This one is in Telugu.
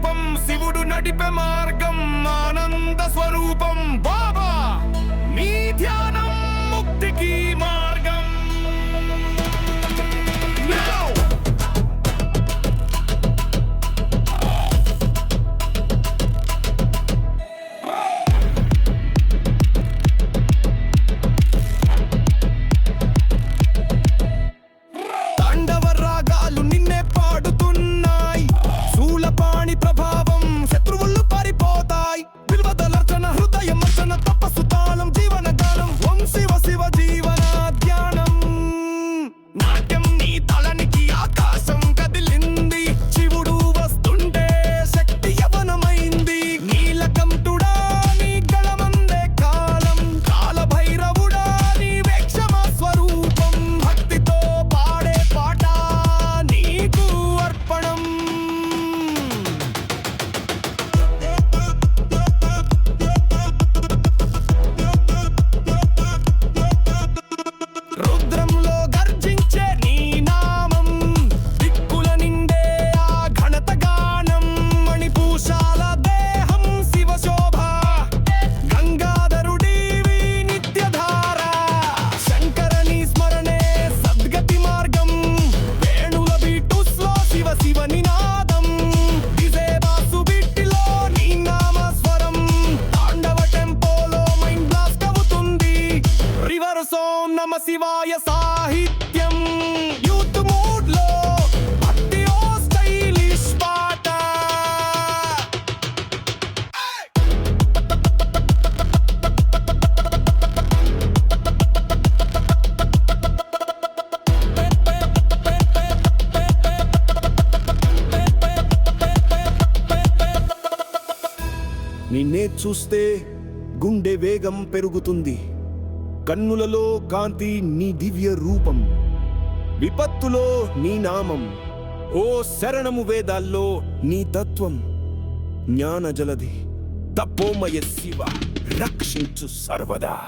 దీపం శివుడు నడిపే మార్గం ఆనంద స్వరూపం. బా! సోం నమ శివాయ సాహిత్యం. యూత్ మూడ్లో భక్తి నిన్నే చూస్తే గుండె వేగం పెరుగుతుంది. కన్నులలో కాంతి నీ దివ్య రూపం. విపత్తులో నీ నామం. ఓ శరణము వేదాల్లో నీ తత్వం. జ్ఞాన జలది తపోమయ శివ రక్షించు సర్వదా.